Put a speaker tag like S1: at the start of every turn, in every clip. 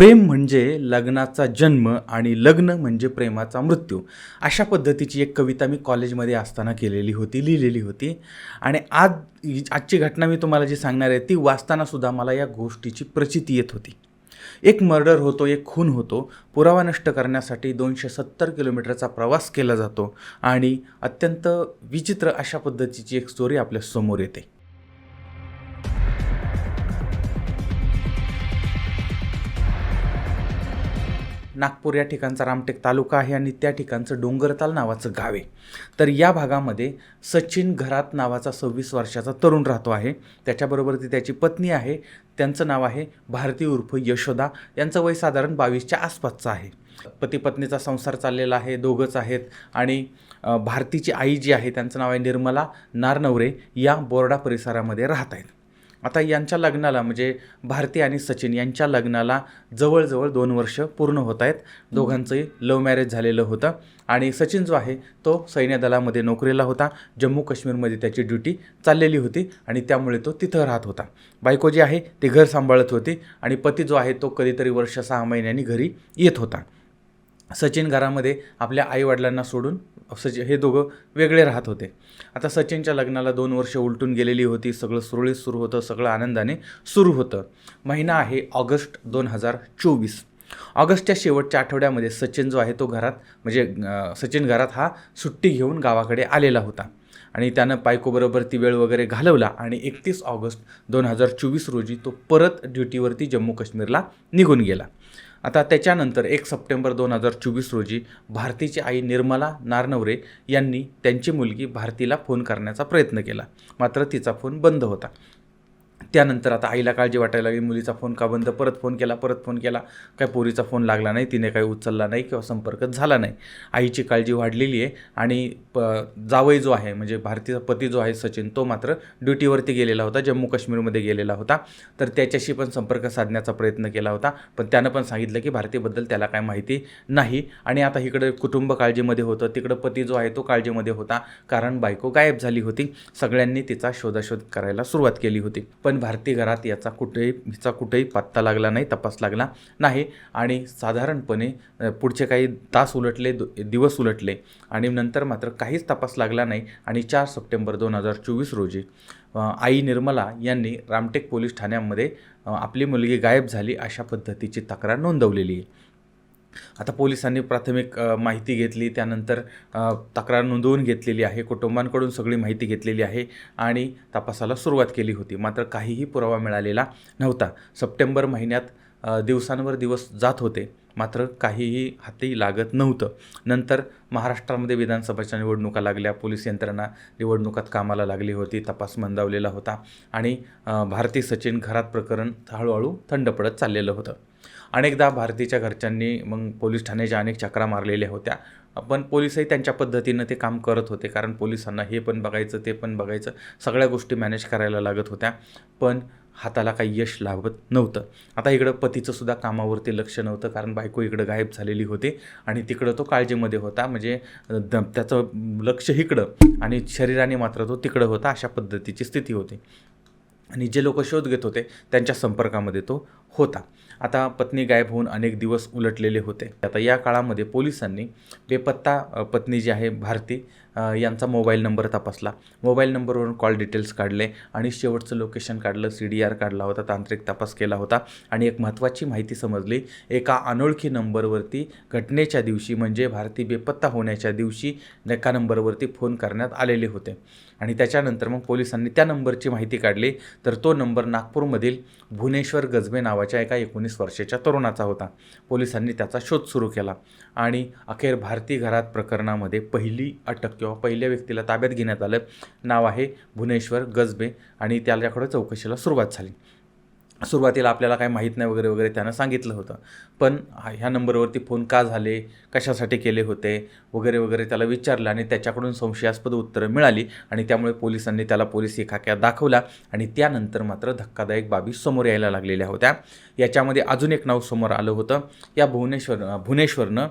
S1: प्रेम म्हणजे लग्नाचा जन्म आणि लग्न म्हणजे प्रेमाचा मृत्यू. अशा पद्धतीची एक कविता मी कॉलेजमध्ये असताना केलेली होती लिहिलेली होती. आणि आज आजची घटना मी तुम्हाला जी सांगणार आहे ती वाचतानासुद्धा मला या गोष्टीची प्रचिती येत होती. एक मर्डर होतो एक खून होतो. पुरावा नष्ट करण्यासाठी दोनशे सत्तर किलोमीटरचा प्रवास केला जातो आणि अत्यंत विचित्र अशा पद्धतीची एक स्टोरी आपल्यासमोर येते. नागपूर या ठिकाणचा रामटेक तालुका आहे आणि त्या ठिकाणचं डोंगरताल नावाचं गाव आहे. तर या भागामध्ये सचिन घरात नावाचा सव्वीस वर्षाचा तरुण राहतो आहे. त्याच्याबरोबर ती त्याची पत्नी आहे. त्यांचं नाव आहे भारती उर्फ यशोदा. यांचं वय साधारण बावीसच्या आसपासचं आहे. पती पत्नीचा संसार चाललेला आहे दोघंच आहेत. आणि भारतीची आई जी आहे त्यांचं नाव आहे निर्मला नारनवरे. या बोर्डा परिसरामध्ये राहत आहेत. आता यांच्या लग्नाला म्हणजे भारती आणि सचिन यांच्या लग्नाला जवळजवळ दोन वर्ष पूर्ण होत आहेत. दोघांचंही लव्ह मॅरेज झालेलं होतं. आणि सचिन जो आहे तो सैन्य दलामध्ये नोकरीला होता. जम्मू काश्मीरमध्ये त्याची ड्युटी चाललेली होती आणि त्यामुळे तो तिथं राहत होता. बायको जी आहे ती घर सांभाळत होती आणि पती जो आहे तो कधीतरी वर्ष सहा महिन्यांनी घरी येत होता. सचिन घरामध्ये आपल्या आईवडिलांना सोडून सचिन हे दोघं वेगळे राहत होते. आता सचिनच्या लग्नाला दोन वर्ष उलटून गेलेली होती सगळं सुरळीत सुरू होतं सगळं आनंदाने सुरू होतं. महिना आहे ऑगस्ट दोन हजार चोवीस. ऑगस्टच्या शेवटच्या आठवड्यामध्ये सचिन जो आहे तो घरात म्हणजे सचिन घरात हा सुट्टी घेऊन गावाकडे आलेला होता. आणि त्यानं पायकोबरोबर ती वेळ वगैरे घालवला आणि एकतीस ऑगस्ट दोन हजार चोवीस रोजी तो परत ड्युटीवरती जम्मू काश्मीरला निघून गेला. आता त्याच्यानंतर एक सप्टेंबर दोन हजार चोवीस रोजी भारतीची आई निर्मला नारनवरे यांनी त्यांची मुलगी भारतीला फोन करण्याचा प्रयत्न केला. मात्र तिचा फोन बंद होता. त्यानंतर आता आईला काळजी वाटायला लागली. मुलीचा फोन का बंद? परत फोन केला परत फोन केला. काय पोरीचा फोन लागला नाही तिने काही उचलला नाही किंवा संपर्क झाला नाही. आईची काळजी वाढलेली आहे आणि प जावई जो आहे म्हणजे भारतीचा पती जो आहे सचिन तो मात्र ड्युटीवरती गेलेला होता जम्मू काश्मीरमध्ये गेलेला होता. तर त्याच्याशी पण संपर्क साधण्याचा प्रयत्न केला होता. पण त्यानं पण सांगितलं की भारतीबद्दल त्याला काय माहिती नाही. आणि आता इकडं कुटुंब काळजीमध्ये होतं. तिकडं पती जो आहे तो काळजीमध्ये होता. कारण बायको गायब झाली होती. सगळ्यांनी तिचा शोधाशोध करायला सुरुवात केली होती. पण भारती घरात याचा कुठेही हिचा कुठेही पत्ता लागला नाही तपास लागला नाही आणि साधारणपणे पुढचे काही तास उलटले दु- दिवस उलटले आणि नंतर मात्र काहीच तपास लागला नाही आणि चार सप्टेंबर दोन हजार चोवीस रोजी आई निर्मला यांनी रामटेक पोलीस ठाण्यामध्ये आपली मुलगी गायब झाली अशा पद्धतीची तक्रार नोंदवलेली आहे. आता पोलिसांनी प्राथमिक माहिती घेतली त्यानंतर तक्रार नोंदवून घेतलेली आहे कुटुंबांकडून सगळी माहिती घेतलेली आहे आणि तपासाला सुरुवात केली होती. मात्र काहीही पुरावा मिळालेला नव्हता. सप्टेंबर महिन्यात दिवसांवर दिवस जात होते मात्र काहीही हाती लागत नव्हतं. नंतर महाराष्ट्रामध्ये विधानसभेच्या निवडणुका लागल्या पोलीस यंत्रणा निवडणुकात कामाला लागली होती तपास मंदावलेला होता आणि भारती सचिन घरात प्रकरण हळूहळू थंड पडत चाललेलं होतं. अनेकदा भारतीच्या घरच्यांनी मग पोलीस ठाण्याच्या अनेक चक्रा मारलेल्या होत्या पण पोलिसही त्यांच्या पद्धतीनं ते काम करत होते कारण पोलिसांना हे पण बघायचं ते पण बघायचं सगळ्या गोष्टी मॅनेज करायला लागत होत्या पण हाताला काही यश लाभत नव्हतं. आता इकडं पतीचं सुद्धा कामावरती लक्ष नव्हतं कारण बायको इकडं गायब झालेली होती आणि तिकडं तो काळजीमध्ये होता म्हणजे द त्याचं लक्ष इकडं आणि शरीराने मात्र तो तिकडं होता अशा पद्धतीची स्थिती होती. आणि जे लोक शोध घेत होते त्यांच्या संपर्कामध्ये तो होता. आता पत्नी गायब होऊन अनेक दिवस उलटलेले होते. आता या काळामध्ये पोलिसांनी बेपत्ता पत्नी जी आहे भारती यांचा मोबाईल नंबर तपासला. मोबाईल नंबरवरून कॉल डिटेल्स काढले आणि शेवटचं लोकेशन काढलं सी डी आर काढला होता तांत्रिक तपास केला होता आणि एक महत्त्वाची माहिती समजली एका अनोळखी नंबरवरती घटनेच्या दिवशी म्हणजे भारती बेपत्ता होण्याच्या दिवशी एका नंबरवरती फोन करण्यात आलेले होते. आणि त्याच्यानंतर मग पोलिसांनी त्या नंबरची माहिती काढली. तर तो नंबर नागपूरमधील भुवनेश्वर गजबे नावाच्या एका एकोणीस वर्षाच्या तरुणाचा होता. पोलिसांनी त्याचा शोध सुरू केला आणि अखेर भारती घरात प्रकरणामध्ये पहिली अटक किंवा पहिल्या व्यक्तीला ताब्यात घेण्यात आलं. नाव आहे भुवनेश्वर गजबे आणि त्याच्याकडे चौकशीला सुरुवात झाली. सुरुवातीला आपल्याला काही माहीत नाही वगैरे वगैरे त्यानं सांगितलं होतं. पण ह्या नंबरवरती फोन का झाले कशासाठी केले होते वगैरे वगैरे त्याला विचारलं आणि त्याच्याकडून संशयास्पद उत्तरं मिळाली आणि त्यामुळे पोलिसांनी त्याला पोलीस खाक्यात दाखवला आणि त्यानंतर मात्र धक्कादायक बाबी समोर यायला लागलेल्या होत्या. याच्यामध्ये अजून एक नाव समोर आलं होतं. या भुवनेश्वर भुवनेश्वरनं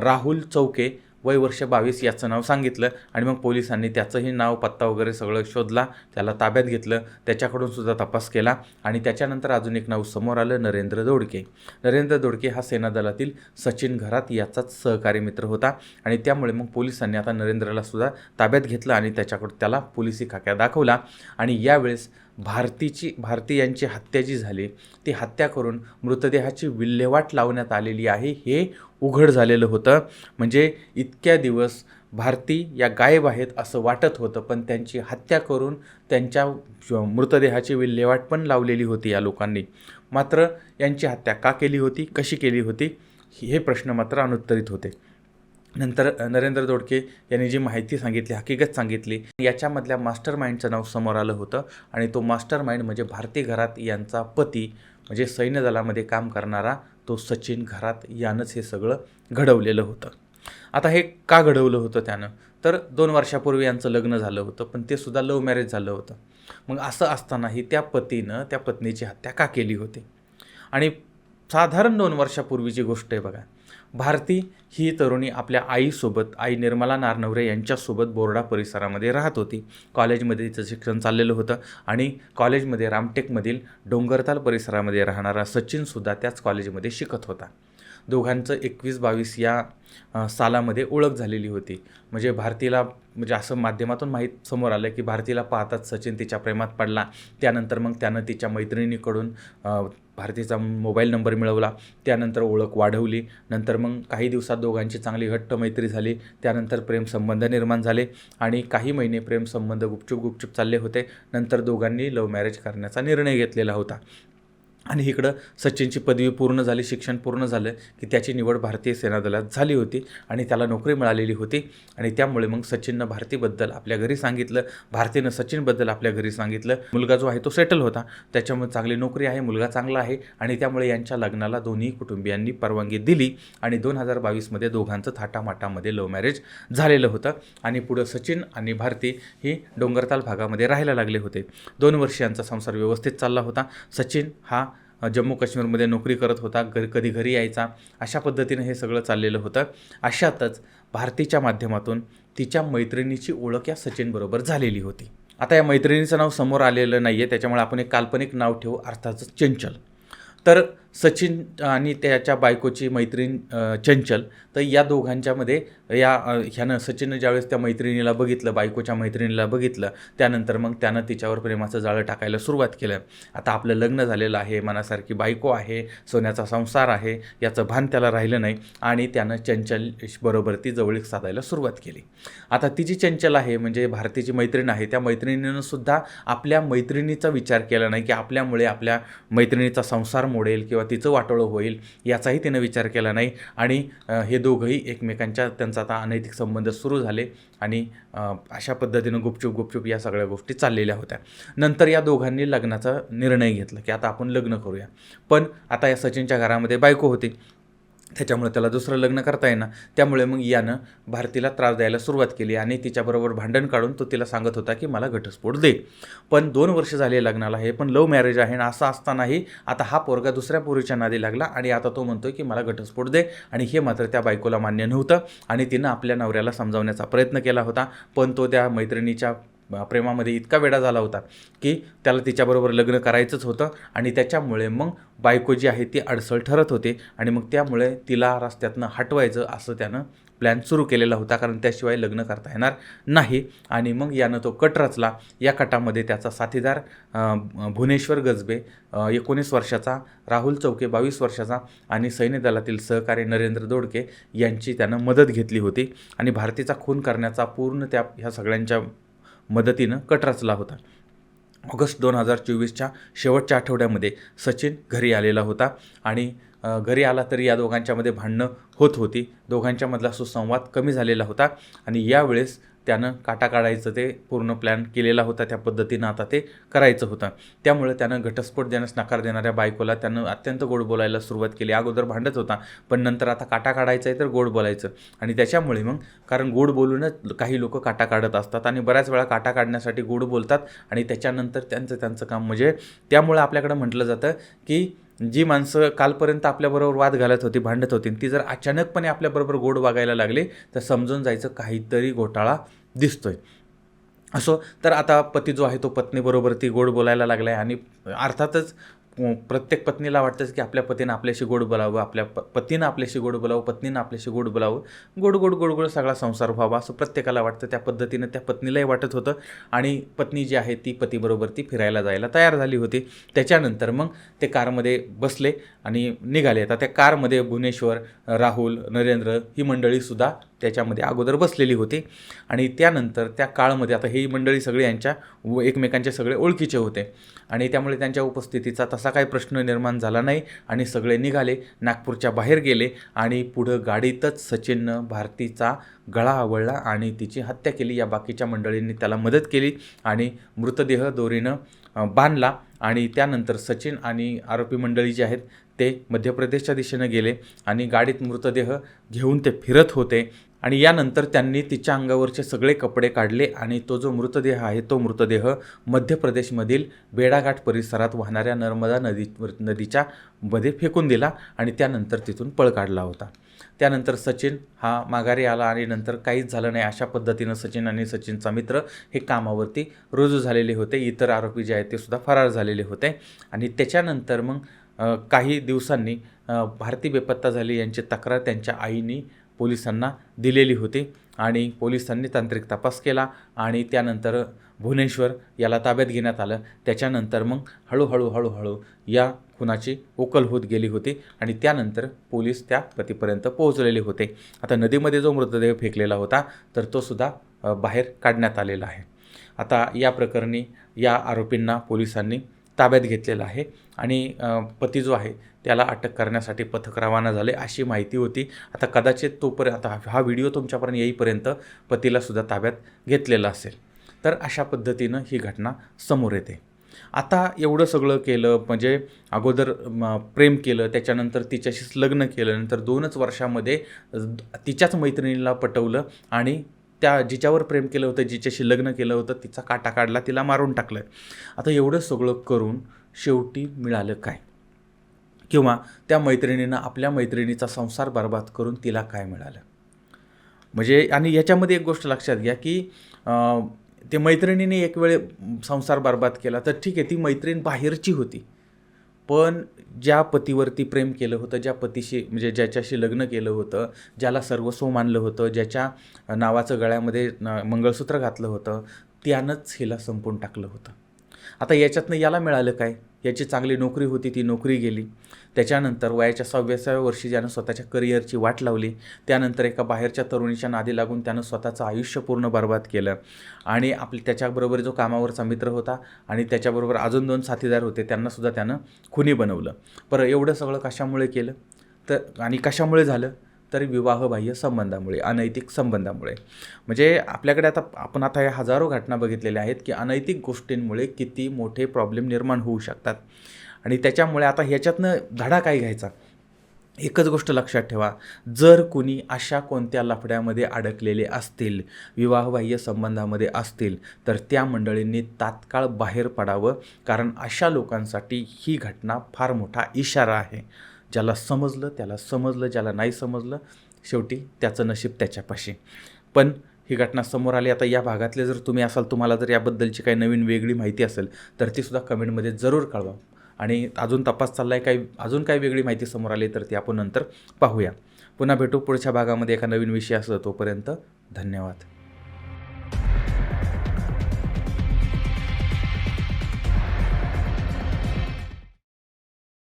S1: राहुल चौके वय वर्ष बावीस याचं नाव सांगितलं आणि मग पोलिसांनी त्याचंही नाव पत्ता वगैरे सगळं शोधला त्याला ताब्यात घेतलं त्याच्याकडून सुद्धा तपास केला आणि त्याच्यानंतर अजून एक नाव समोर आलं नरेंद्र दोडके. नरेंद्र दोडके हा सेना दलातील सचिन घरात याचाच सहकारी मित्र होता आणि त्यामुळे मग पोलिसांनी आता नरेंद्रला सुद्धा ताब्यात घेतलं आणि त्याच्याकडं त्याला पोलिसी खाक्या दाखवला आणि यावेळेस भारतीची भारती यांची हत्या जी झाली ती हत्या करून मृतदेहाची विल्हेवाट लावण्यात आलेली आहे हे उघड झालेलं होतं. म्हणजे इतक्या दिवस भारती या गायब आहेत असं वाटत होतं पण त्यांची हत्या करून त्यांच्या मृतदेहाची विल्हेवाट पण लावलेली होती या लोकांनी. मात्र यांची हत्या का केली होती कशी केली होती हे प्रश्न मात्र अनुत्तरित होते. नंतर नरेंद्र दोडके यांनी जी माहिती सांगितली हकीकत सांगितली याच्यामधल्या मास्टर माइंडचं नाव समोर आलं होतं आणि तो मास्टर माइंड म्हणजे भारती घरात यांचा पती म्हणजे सैन्य दलामध्ये काम करणारा तो सचिन घरात यानंच हे सगळं घडवलेलं होतं. आता हे का घडवलं होतं त्यानं? तर दोन वर्षापूर्वी यांचं लग्न झालं होतं पण ते सुद्धा लव्ह मॅरेज झालं होतं. मग असं असतानाही त्या पतीनं त्या पत्नीची हत्या का केली होती? आणि साधारण दोन वर्षापूर्वीची गोष्ट आहे बघा. भारती ही तरुणी आपल्या आईसोबत आई निर्मला नारनवरे यांच्यासोबत बोर्डा परिसरामध्ये राहत होती. कॉलेजमध्ये तिचं शिक्षण चाललेलं होतं आणि कॉलेजमध्ये रामटेकमधील डोंगरताल परिसरामध्ये राहणारा सचिनसुद्धा त्याच कॉलेजमध्ये शिकत होता. दोघांचं एकवीस बावीस या सालामध्ये ओळख झालेली होती. म्हणजे भारतीला म्हणजे असं माध्यमातून माहीत समोर आलं की भारतीला पाहताच सचिन तिच्या प्रेमात पडला. त्यानंतर मग त्यानं तिच्या मैत्रिणीकडून भारतीचा मोबाईल नंबर मिळवला त्यानंतर ओळख वाढवली नंतर मग काही दिवसात दोघांची चांगली घट्ट मैत्री झाली त्यानंतर प्रेमसंबंध निर्माण झाले आणि काही महिने प्रेमसंबंध गुपचूप गुपचूप चालले होते. नंतर दोघांनी लव्ह मॅरेज करण्याचा निर्णय घेतलेला होता. आणि इकडं सचिनची पदवी पूर्ण झाली शिक्षण पूर्ण झालं की त्याची निवड भारतीय सेना दलात झाली होती आणि त्याला नोकरी मिळालेली होती. आणि त्यामुळे मग सचिननं भारतीबद्दल आपल्या घरी सांगितलं भारतीनं सचिनबद्दल आपल्या घरी सांगितलं. मुलगा जो आहे तो सेटल होता. त्याच्यामुळे चांगली नोकरी आहे मुलगा चांगला आहे आणि त्यामुळे यांच्या लग्नाला दोन्ही कुटुंबियांनी परवानगी दिली आणि दोन हजार बावीसमध्ये दोघांचं थाटामाटामध्ये लव्ह मॅरेज झालेलं होतं. आणि पुढं सचिन आणि भारती ही डोंगरताल भागामध्ये राहायला लागले होते. दोन वर्ष यांचा संसार व्यवस्थित चालला होता. सचिन हा जम्मू काश्मीरमध्ये नोकरी करत होता घर कधी घरी यायचा अशा पद्धतीनं हे सगळं चाललेलं होतं. अशातच भारतीच्या माध्यमातून तिच्या मैत्रिणीची ओळख या सचिनबरोबर झालेली होती. आता या मैत्रिणीचं नाव समोर आलेलं नाही आहे त्याच्यामुळे आपण एक काल्पनिक नाव ठेवू अर्थातच चंचल. तर सचिन आणि त्याच्या बायकोची मैत्रीण चंचल. तर या दोघांच्यामध्ये या ह्यानं सचिननं ज्यावेळेस त्या मैत्रिणीला बघितलं बायकोच्या मैत्रिणीला बघितलं त्यानंतर मग त्यानं तिच्यावर प्रेमाचं जाळं टाकायला सुरुवात केलं. आता आपलं लग्न झालेलं आहे मनासारखी बायको आहे सोन्याचा संसार आहे याचं भान त्याला राहिलं नाही आणि त्यानं चंचल बरोबर ती जवळीक साधायला सुरुवात केली. आता ती जी चंचल आहे म्हणजे भारतीची मैत्रीण आहे त्या मैत्रिणीनं सुद्धा आपल्या मैत्रिणीचा विचार केला नाही की आपल्यामुळे आपल्या मैत्रिणीचा संसार मोडेल किंवा तिचं वाटोळं होईल याचाही तिनं विचार केला नाही. आणि हे दोघंही एकमेकांच्या त्यांचा आता अनैतिक संबंध सुरू झाले आणि अशा पद्धतीनं गुपचूप गुपचूप या सगळ्या गोष्टी चाललेल्या होत्या. नंतर या दोघांनी लग्नाचा निर्णय घेतला की आता आपण लग्न करूया. पण आता या सचिनच्या घरामध्ये बायको होती. त्याच्यामुळे त्याला दुसरं लग्न करता येईना. त्यामुळे मग यानं भारतीला त्रास द्यायला सुरुवात केली आणि तिच्याबरोबर भांडण काढून तो तिला सांगत होता की मला घटस्फोट दे. पण दोन वर्ष झाले लग्नाला हे पण लव्ह मॅरेज आहे आणि असं असतानाही आता हा पोरगा दुसऱ्या पोरीच्या नादी लागला आणि आता तो म्हणतो की मला घटस्फोट दे आणि हे मात्र त्या बायकोला मान्य नव्हतं आणि तिनं आपल्या नवऱ्याला समजावण्याचा प्रयत्न केला होता. पण तो त्या मैत्रिणीच्या प्रेमामध्ये इतका वेडा झाला होता की त्याला तिच्याबरोबर लग्न करायचंच होतं आणि त्याच्यामुळे मग बायको जी आहे ती अडसळ ठरत होते आणि मग त्यामुळे तिला रस्त्यातनं हटवायचं असं त्यानं प्लॅन सुरू केलेला होता कारण त्याशिवाय लग्न करता येणार नाही. आणि मग यानं तो कट रचला. या कटामध्ये त्याचा साथीदार भुवनेश्वर गजबे एकोणीस वर्षाचा राहुल चौके बावीस वर्षाचा आणि सैन्य दलातील सहकारी नरेंद्र दोडके यांची त्यानं मदत घेतली होती. आणि भारतीचा खून करण्याचा पूर्ण त्या ह्या सगळ्यांच्या मदतीनं कट रचला होता. ऑगस्ट दोन हजार चोवीसच्या शेवटच्या आठवड्यामध्ये सचिन घरी आलेला होता आणि घरी आला तरी या दोघांच्यामध्ये भांडणं होत होती. दोघांच्यामधला सुसंवाद कमी झालेला होता आणि यावेळेस त्यानं काटा काढायचं ते पूर्ण प्लॅन केलेला होता त्या पद्धतीनं आता ते करायचं होतं. त्यामुळे त्यानं घटस्फोट देण्यास नकार देणाऱ्या बायकोला त्यानं अत्यंत गोड बोलायला सुरुवात केली. अगोदर भांडत होता पण नंतर आता काटा काढायचं आहे तर गोड बोलायचं. आणि त्याच्यामुळे मग कारण गोड बोलूनच काही लोक काटा काढत असतात आणि बऱ्याच वेळा काटा काढण्यासाठी गोड बोलतात आणि त्याच्यानंतर त्यांचं त्यांचं काम. म्हणजे त्यामुळे आपल्याकडं म्हटलं जातं की जी माणसं कालपर्यंत आपल्याबरोबर वाद घालत होती भांडत होती ती जर अचानकपणे आपल्याबरोबर गोड वागायला लागले तर समजून जायचं काहीतरी घोटाळा दिसतोय. असो तर आता पती जो आहे तो पत्नीबरोबर ती गोड बोलायला लागला आहे आणि अर्थातच प्रत्येक पत्नीला वाटतंच की आपल्या पतीनं आपल्याशी गोड बोलावं आपल्या प पतीनं आपल्याशी गोड बोलावं पत्नीनं आपल्याशी गोड बोलावं. गोड गोड गोड गोड सगळा संसार व्हावा असं प्रत्येकाला वाटतं. त्या पद्धतीनं त्या पत्नीलाही वाटत होतं. आणि पत्नी जी आहे ती पतीबरोबर ती फिरायला जायला तयार झाली होती. त्याच्यानंतर मग ते कारमध्ये बसले आणि निघाले. आता त्या कारमध्ये भुवनेश्वर राहुल नरेंद्र ही मंडळीसुद्धा त्याच्यामध्ये अगोदर बसलेली होती. आणि त्यानंतर त्या काळामध्ये आता ही मंडळी सगळे यांच्या व एकमेकांचे सगळे ओळखीचे होते. आणि त्यामुळे त्यांच्या उपस्थितीचा तसा काही प्रश्न निर्माण झाला नाही आणि सगळे निघाले नागपूरच्या बाहेर गेले आणि पुढं गाडीतच सचिननं भारतीचा गळा आवळला आणि तिची हत्या केली. या बाकीच्या मंडळींनी त्याला मदत केली आणि मृतदेह दोरीनं बांधला आणि त्यानंतर सचिन आणि आरोपी मंडळी जे आहेत ते मध्य प्रदेशच्या दिशेनं गेले आणि गाडीत मृतदेह घेऊन ते फिरत होते. आणि यानंतर त्यांनी तिच्या अंगावरचे सगळे कपडे काढले आणि तो जो मृतदेह आहे तो मृतदेह मध्य प्रदेशमधील बेडाघाट परिसरात वाहणाऱ्या नर्मदा नदी नदीच्या मध्ये फेकून दिला आणि त्यानंतर तिथून पळ काढला होता. त्यानंतर सचिन हा माघारी आला आणि नंतर काहीच झालं नाही. अशा पद्धतीनं सचिन आणि सचिनचा मित्र हे कामावरती रुजू झालेले होते. इतर आरोपी जे आहेत ते सुद्धा फरार झालेले होते. आणि त्याच्यानंतर मग काही दिवसांनी भारती बेपत्ता झाली. यांची तक्रार त्यांच्या आईनी पोलिसांना दिलेली होती आणि पोलिसांनी तांत्रिक तपास केला आणि त्यानंतर भुवनेश्वर याला ताब्यात घेण्यात आलं. त्याच्यानंतर मग हळूहळू हळूहळू या खुनाची उकल होत गेली होती आणि त्यानंतर पोलीस त्या पतीपर्यंत पोहोचलेले होते. आता नदीमध्ये जो मृतदेह फेकलेला होता तर तो सुद्धा बाहेर काढण्यात आलेला आहे. आता या प्रकरणी या आरोपींना पोलिसांनी ताब्यात घेतलेला आहे आणि पती जो आहे त्याला अटक करण्यासाठी पथक रवाना झाले अशी माहिती होती. आता कदाचित तोपर्यंत आता हा व्हिडिओ तुमच्यापर्यंत येईपर्यंत पतीला सुद्धा ताब्यात घेतलेला असेल. तर अशा पद्धतीनं ही घटना समोर येते. आता एवढं सगळं केलं म्हणजे अगोदर प्रेम केलं त्याच्यानंतर तिच्याशीच लग्न केलं नंतर दोनच वर्षामध्ये तिच्याच मैत्रिणीला पटवलं आणि त्या जिच्यावर प्रेम केलं होतं जिच्याशी लग्न केलं होतं तिचा काटा काढला तिला मारून टाकलं आता एवढं सगळं करून शेवटी मिळालं काय? किंवा त्या मैत्रिणीनं आपल्या मैत्रिणीचा संसार बर्बाद करून तिला काय मिळालं? म्हणजे आणि याच्यामध्ये एक गोष्ट लक्षात घ्या की ते मैत्रिणीने एक वेळ संसार बर्बाद केला तर ठीक आहे ती मैत्रीण बाहेरची होती. पण ज्या पतीवरती प्रेम केलं होतं ज्या पतीशी म्हणजे ज्याच्याशी लग्न केलं होतं ज्याला सर्वस्व मानलं होतं ज्याच्या नावाचं गळ्यामध्ये मंगळसूत्र घातलं होतं त्यानंच हिला संपून टाकलं होतं. आता याच्यातनं याला मिळालं काय? याची चांगली नोकरी होती ती नोकरी गेली. त्याच्यानंतर वयाच्या सव्वीसाव्या वर्षी ज्यानं स्वतःच्या करिअरची वाट लावली त्यानंतर एका बाहेरच्या तरुणीच्या नादी लागून त्यानं स्वतःचं आयुष्य पूर्ण बर्बाद केलं. आणि आपल्या त्याच्याबरोबर जो कामावरचा मित्र होता आणि त्याच्याबरोबर अजून दोन साथीदार होते त्यांनासुद्धा त्यानं खुनी बनवलं. बरं एवढं सगळं कशामुळे केलं? तर आणि कशामुळे झालं? तर विवाहबाह्य संबंधामुळे अनैतिक संबंधामुळे. म्हणजे आपल्याकडे आता आपण आता या हजारो घटना बघितलेल्या आहेत की अनैतिक गोष्टींमुळे किती मोठे प्रॉब्लेम निर्माण होऊ शकतात. आणि त्याच्यामुळे आता ह्याच्यातनं धडा काय घ्यायचा? एकच गोष्ट लक्षात ठेवा. जर कुणी अशा कोणत्या लफड्यामध्ये अडकलेले असतील विवाहबाह्य संबंधामध्ये असतील तर त्या मंडळींनी तात्काळ बाहेर पडावं. कारण अशा लोकांसाठी ही घटना फार मोठा इशारा आहे. ज्याला समजलं त्याला समजलं ज्याला नाही समजलं शेवटी त्याचं नशीब त्याच्यापाशी. पण ही घटना समोर आली. आता या भागातले जर तुम्ही असाल तुम्हाला जर याबद्दलची काही नवीन वेगळी माहिती असेल तर ती सुद्धा कमेंटमध्ये जरूर कळवा. आणि अजून तपास चालला आहे काही अजून काही वेगळी माहिती समोर आली तर ती आपण नंतर पाहूया. पुन्हा भेटू पुढच्या भागामध्ये एका नवीन विषय असं तोपर्यंत धन्यवाद.